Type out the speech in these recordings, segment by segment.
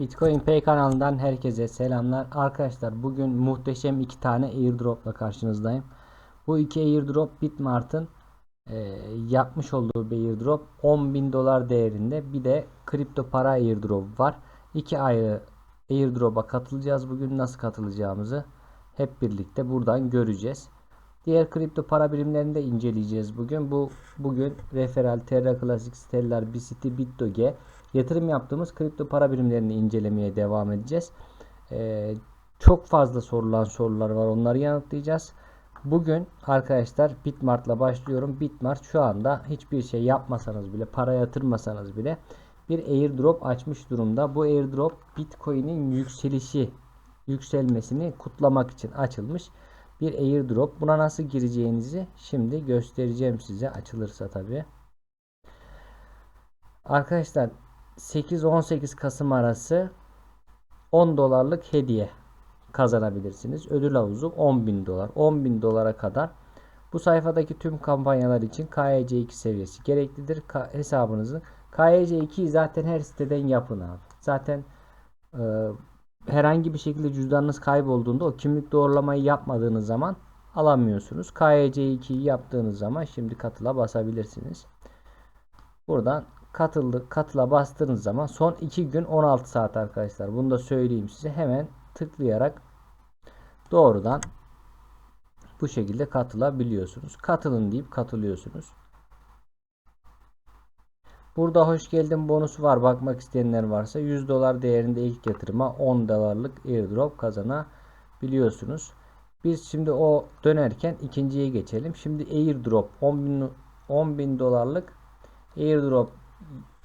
Bitcoin Pay kanalından herkese selamlar. Arkadaşlar bugün muhteşem iki tane airdropla karşınızdayım. Bu iki airdrop Bitmart'ın e, yapmış olduğu bir airdrop 10.000 dolar değerinde bir de kripto para airdrop var. İki ayrı airdrop'a katılacağız. Bugün nasıl katılacağımızı hep birlikte buradan göreceğiz. Diğer kripto para birimlerini de inceleyeceğiz bugün. Bu bugün Referal, Terra Classic, Stellar, BCT, BitDoge yatırım yaptığımız kripto para birimlerini incelemeye devam edeceğiz. Ee, çok fazla sorulan sorular var. Onları yanıtlayacağız. Bugün arkadaşlar Bitmart'la başlıyorum. Bitmart şu anda hiçbir şey yapmasanız bile, para yatırmasanız bile bir airdrop açmış durumda. Bu airdrop Bitcoin'in yükselişi, yükselmesini kutlamak için açılmış bir airdrop. Buna nasıl gireceğinizi şimdi göstereceğim size açılırsa tabi. Arkadaşlar 8-18 Kasım arası 10 dolarlık hediye kazanabilirsiniz. Ödül havuzu 10.000 dolar. 10.000 dolara kadar bu sayfadaki tüm kampanyalar için KYC2 seviyesi gereklidir. Ka hesabınızı KYC2'yi zaten her siteden yapın abi. Zaten e, herhangi bir şekilde cüzdanınız kaybolduğunda o kimlik doğrulamayı yapmadığınız zaman alamıyorsunuz. KYC2'yi yaptığınız zaman şimdi katıla basabilirsiniz. Buradan katıldı, katıla bastığınız zaman son 2 gün 16 saat arkadaşlar. Bunu da söyleyeyim size. Hemen tıklayarak doğrudan bu şekilde katılabiliyorsunuz. Katılın deyip katılıyorsunuz. Burada hoş geldin bonusu var. Bakmak isteyenler varsa 100 dolar değerinde ilk yatırıma 10 dolarlık airdrop kazanabiliyorsunuz. Biz şimdi o dönerken ikinciye geçelim. Şimdi airdrop 10 bin, 10 bin dolarlık airdrop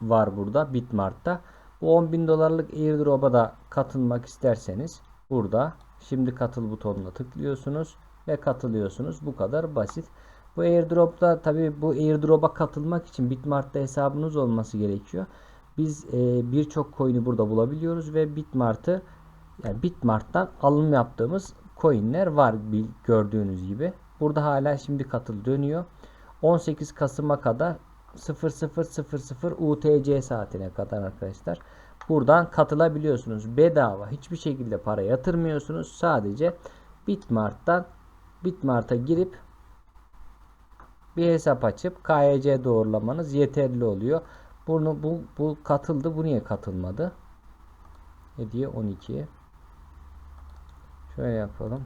var burada Bitmart'ta. Bu 10 bin dolarlık airdrop'a da katılmak isterseniz burada şimdi katıl butonuna tıklıyorsunuz ve katılıyorsunuz. Bu kadar basit. Bu airdrop'ta tabi bu airdrop'a katılmak için Bitmart'ta hesabınız olması gerekiyor. Biz e, birçok coin'i burada bulabiliyoruz ve Bitmart'ı yani Bitmart'tan alım yaptığımız coin'ler var gördüğünüz gibi. Burada hala şimdi katıl dönüyor. 18 Kasım'a kadar 0000 UTC saatine kadar arkadaşlar. Buradan katılabiliyorsunuz. Bedava. Hiçbir şekilde para yatırmıyorsunuz. Sadece Bitmart'tan Bitmart'a girip bir hesap açıp KYC doğrulamanız yeterli oluyor. Bunu bu, bu katıldı. Bu niye katılmadı? Hediye 12. Şöyle yapalım.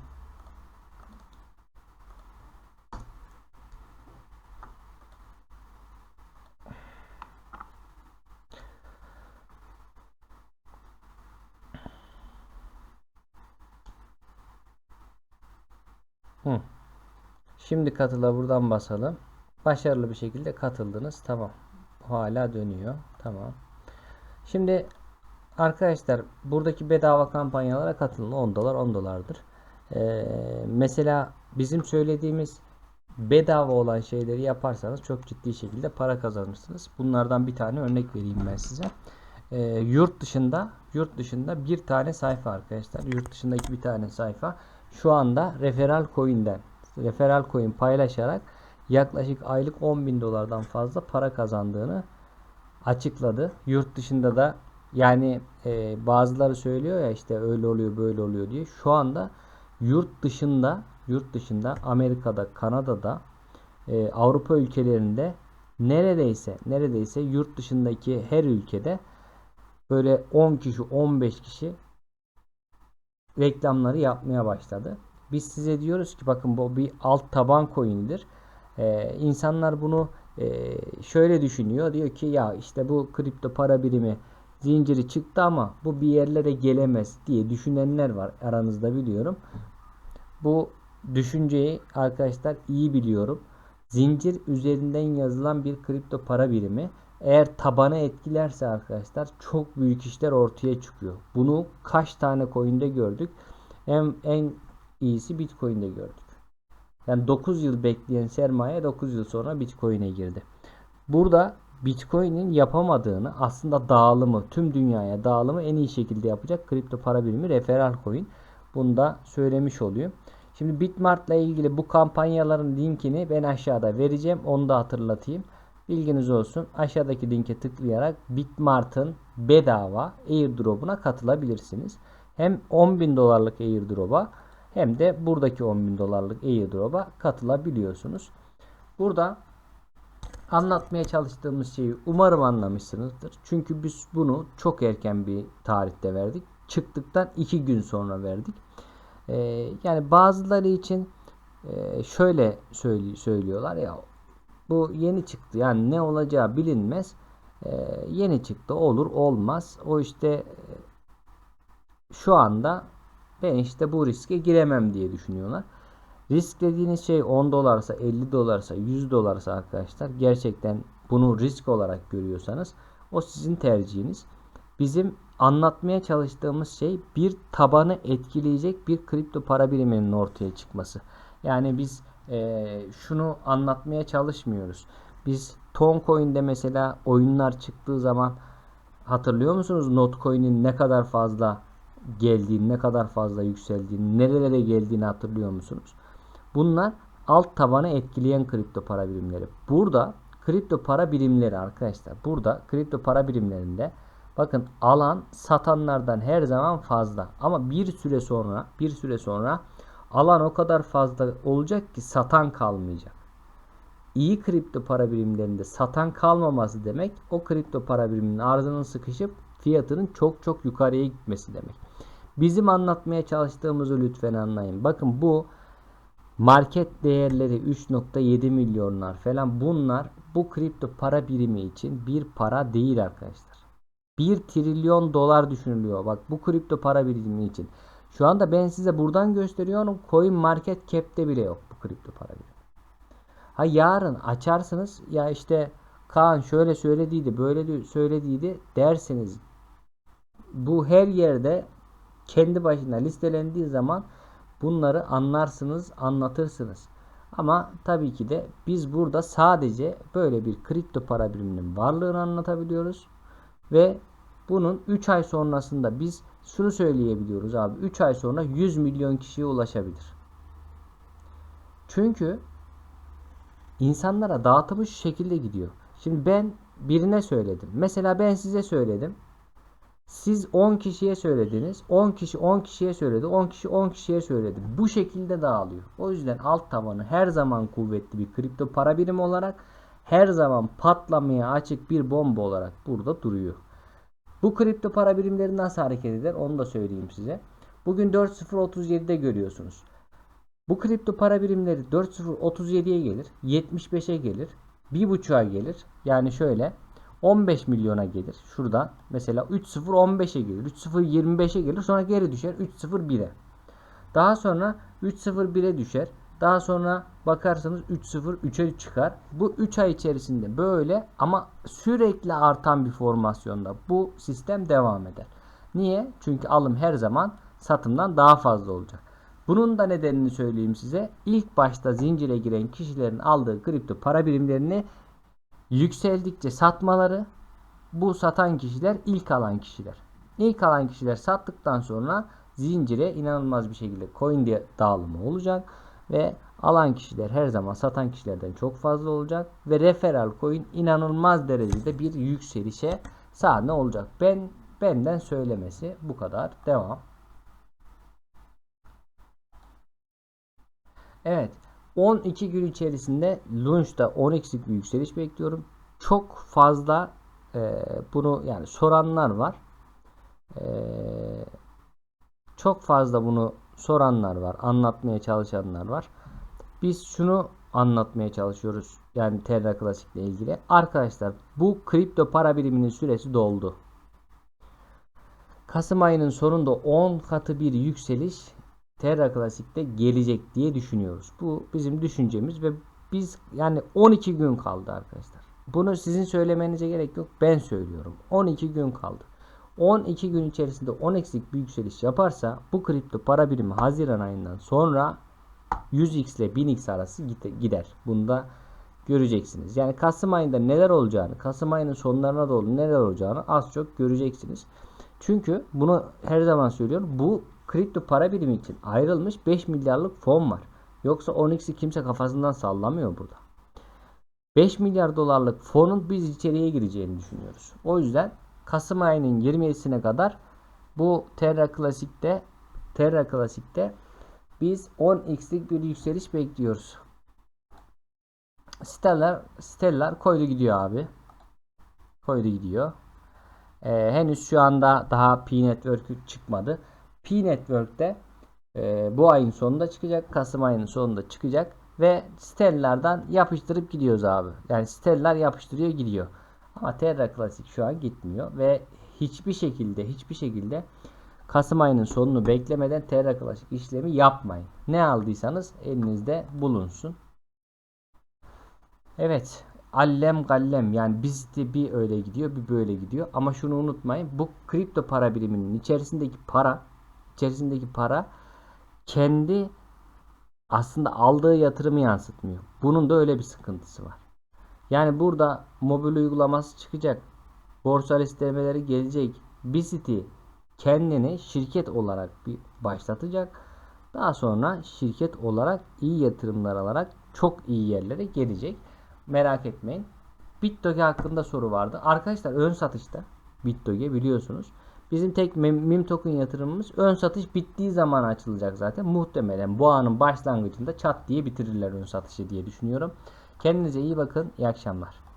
Şimdi katıla buradan basalım. Başarılı bir şekilde katıldınız. Tamam. Hala dönüyor. Tamam. Şimdi arkadaşlar buradaki bedava kampanyalara katılın. 10 dolar 10 dolardır. Ee, mesela bizim söylediğimiz bedava olan şeyleri yaparsanız çok ciddi şekilde para kazanırsınız. Bunlardan bir tane örnek vereyim ben size. Ee, yurt dışında yurt dışında bir tane sayfa arkadaşlar. Yurt dışındaki bir tane sayfa şu anda referral coin'den referral coin paylaşarak yaklaşık aylık 10 bin dolardan fazla para kazandığını açıkladı. Yurt dışında da yani e, bazıları söylüyor ya işte öyle oluyor böyle oluyor diye. Şu anda yurt dışında yurt dışında Amerika'da, Kanada'da, e, Avrupa ülkelerinde neredeyse neredeyse yurt dışındaki her ülkede böyle 10 kişi 15 kişi reklamları yapmaya başladı. Biz size diyoruz ki bakın bu bir alt taban coin'dir. Ee, insanlar bunu e, şöyle düşünüyor. Diyor ki ya işte bu kripto para birimi zinciri çıktı ama bu bir yerlere gelemez diye düşünenler var aranızda biliyorum. Bu düşünceyi arkadaşlar iyi biliyorum. Zincir üzerinden yazılan bir kripto para birimi eğer tabanı etkilerse arkadaşlar çok büyük işler ortaya çıkıyor. Bunu kaç tane coin'de gördük. En, en iyisi Bitcoin'de gördük. Yani 9 yıl bekleyen sermaye 9 yıl sonra Bitcoin'e girdi. Burada Bitcoin'in yapamadığını aslında dağılımı tüm dünyaya dağılımı en iyi şekilde yapacak kripto para birimi referral coin. Bunu da söylemiş olayım. Şimdi Bitmart ile ilgili bu kampanyaların linkini ben aşağıda vereceğim. Onu da hatırlatayım. Bilginiz olsun. Aşağıdaki linke tıklayarak Bitmart'ın bedava airdrop'una katılabilirsiniz. Hem 10.000 dolarlık airdrop'a hem de buradaki 10.000 dolarlık airdrop'a katılabiliyorsunuz. Burada anlatmaya çalıştığımız şeyi umarım anlamışsınızdır. Çünkü biz bunu çok erken bir tarihte verdik. Çıktıktan 2 gün sonra verdik. Ee, yani bazıları için e, şöyle söylüyorlar ya bu yeni çıktı yani ne olacağı bilinmez. Ee, yeni çıktı olur olmaz. O işte e, şu anda ben işte bu riske giremem diye düşünüyorlar. Risk dediğiniz şey 10 dolarsa 50 dolarsa 100 dolarsa arkadaşlar gerçekten bunu risk olarak görüyorsanız o sizin tercihiniz. Bizim anlatmaya çalıştığımız şey bir tabanı etkileyecek bir kripto para biriminin ortaya çıkması. Yani biz e, şunu anlatmaya çalışmıyoruz. Biz Toncoin'de mesela oyunlar çıktığı zaman hatırlıyor musunuz Notcoin'in ne kadar fazla geldiğini, ne kadar fazla yükseldiğini, nerelere geldiğini hatırlıyor musunuz? Bunlar alt tabanı etkileyen kripto para birimleri. Burada kripto para birimleri arkadaşlar. Burada kripto para birimlerinde bakın alan satanlardan her zaman fazla. Ama bir süre sonra bir süre sonra alan o kadar fazla olacak ki satan kalmayacak. İyi kripto para birimlerinde satan kalmaması demek o kripto para biriminin arzının sıkışıp fiyatının çok çok yukarıya gitmesi demek. Bizim anlatmaya çalıştığımızı lütfen anlayın. Bakın bu market değerleri 3.7 milyonlar falan bunlar bu kripto para birimi için bir para değil arkadaşlar. 1 trilyon dolar düşünülüyor. Bak bu kripto para birimi için. Şu anda ben size buradan gösteriyorum. Coin market cap'te bile yok bu kripto para birimi. Ha yarın açarsınız ya işte Kaan şöyle söylediydi böyle söylediydi derseniz bu her yerde kendi başına listelendiği zaman bunları anlarsınız, anlatırsınız. Ama tabii ki de biz burada sadece böyle bir kripto para biriminin varlığını anlatabiliyoruz ve bunun 3 ay sonrasında biz şunu söyleyebiliyoruz abi 3 ay sonra 100 milyon kişiye ulaşabilir. Çünkü insanlara dağıtımı şu şekilde gidiyor. Şimdi ben birine söyledim. Mesela ben size söyledim. Siz 10 kişiye söylediniz. 10 kişi 10 kişiye söyledi. 10 kişi 10 kişiye söyledi. Bu şekilde dağılıyor. O yüzden alt tavanı her zaman kuvvetli bir kripto para birimi olarak her zaman patlamaya açık bir bomba olarak burada duruyor. Bu kripto para birimleri nasıl hareket eder onu da söyleyeyim size. Bugün 4.037'de görüyorsunuz. Bu kripto para birimleri 4.037'ye gelir, 75'e gelir, 1.5'a gelir. Yani şöyle 15 milyona gelir. Şurada mesela 3.015'e gelir, 3.025'e gelir. Sonra geri düşer 3.01'e. Daha sonra 3.01'e düşer. Daha sonra bakarsanız 3.03'e çıkar. Bu 3 ay içerisinde böyle ama sürekli artan bir formasyonda bu sistem devam eder. Niye? Çünkü alım her zaman satımdan daha fazla olacak. Bunun da nedenini söyleyeyim size. İlk başta zincire giren kişilerin aldığı kripto para birimlerini yükseldikçe satmaları bu satan kişiler ilk alan kişiler. İlk alan kişiler sattıktan sonra zincire inanılmaz bir şekilde coin dağılımı olacak ve alan kişiler her zaman satan kişilerden çok fazla olacak ve referral coin inanılmaz derecede bir yükselişe sahne olacak. Ben benden söylemesi bu kadar. Devam. Evet. 12 gün içerisinde Lunch'ta 10x'lik bir yükseliş bekliyorum. Çok fazla e, bunu yani soranlar var. E, çok fazla bunu soranlar var. Anlatmaya çalışanlar var. Biz şunu anlatmaya çalışıyoruz. Yani Terra Classic ile ilgili. Arkadaşlar bu kripto para biriminin süresi doldu. Kasım ayının sonunda 10 katı bir yükseliş Terra Classic'te gelecek diye düşünüyoruz. Bu bizim düşüncemiz ve biz yani 12 gün kaldı arkadaşlar. Bunu sizin söylemenize gerek yok. Ben söylüyorum. 12 gün kaldı. 12 gün içerisinde 10 eksik bir yükseliş yaparsa bu kripto para birimi Haziran ayından sonra 100x ile 1000x arası gider. Bunda göreceksiniz. Yani Kasım ayında neler olacağını, Kasım ayının sonlarına doğru neler olacağını az çok göreceksiniz. Çünkü bunu her zaman söylüyorum. Bu kripto para birimi için ayrılmış 5 milyarlık fon var. Yoksa 10x'i kimse kafasından sallamıyor burada. 5 milyar dolarlık fonun biz içeriye gireceğini düşünüyoruz. O yüzden Kasım ayının 27'sine kadar bu Terra Classic'te Terra Classic'te biz 10x'lik bir yükseliş bekliyoruz. Stellar, Stellar koydu gidiyor abi. Koydu gidiyor. Ee, henüz şu anda daha P Network çıkmadı. P Network'te e, bu ayın sonunda çıkacak. Kasım ayının sonunda çıkacak. Ve Stellar'dan yapıştırıp gidiyoruz abi. Yani Stellar yapıştırıyor gidiyor. Ama Terra Classic şu an gitmiyor. Ve hiçbir şekilde hiçbir şekilde Kasım ayının sonunu beklemeden Terra Classic işlemi yapmayın. Ne aldıysanız elinizde bulunsun. Evet. Allem gallem yani bizde bir öyle gidiyor bir böyle gidiyor. Ama şunu unutmayın. Bu kripto para biriminin içerisindeki para içerisindeki para kendi aslında aldığı yatırımı yansıtmıyor. Bunun da öyle bir sıkıntısı var. Yani burada mobil uygulaması çıkacak. Borsa listemeleri gelecek. Bicity kendini şirket olarak bir başlatacak. Daha sonra şirket olarak iyi yatırımlar alarak çok iyi yerlere gelecek. Merak etmeyin. Bitdoge hakkında soru vardı. Arkadaşlar ön satışta Bitdoge biliyorsunuz. Bizim tek meme token yatırımımız ön satış bittiği zaman açılacak zaten. Muhtemelen bu anın başlangıcında çat diye bitirirler ön satışı diye düşünüyorum. Kendinize iyi bakın. İyi akşamlar.